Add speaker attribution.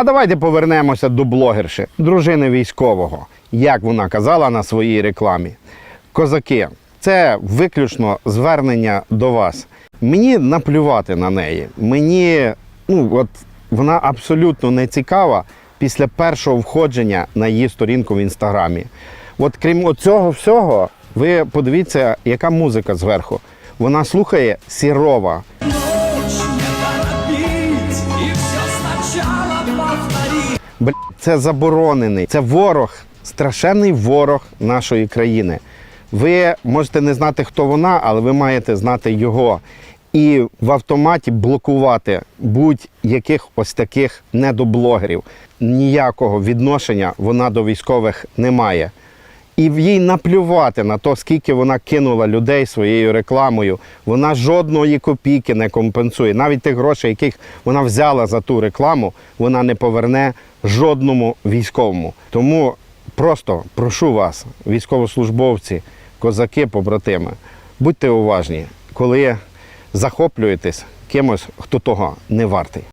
Speaker 1: А давайте повернемося до блогерші, дружини військового. Як вона казала на своїй рекламі. Козаки, це виключно звернення до вас. Мені наплювати на неї. Мені, ну от вона абсолютно не цікава після першого входження на її сторінку в інстаграмі. От крім цього всього, ви подивіться, яка музика зверху. Вона слухає Сірова. Бля, це заборонений. Це ворог, страшенний ворог нашої країни. Ви можете не знати, хто вона, але ви маєте знати його. І в автоматі блокувати будь-яких ось таких недоблогерів. Ніякого відношення вона до військових не має. І їй наплювати на те, скільки вона кинула людей своєю рекламою. Вона жодної копійки не компенсує. Навіть тих грошей, яких вона взяла за ту рекламу, вона не поверне жодному військовому. Тому просто прошу вас, військовослужбовці, козаки, побратими, будьте уважні, коли захоплюєтесь кимось, хто того не вартий.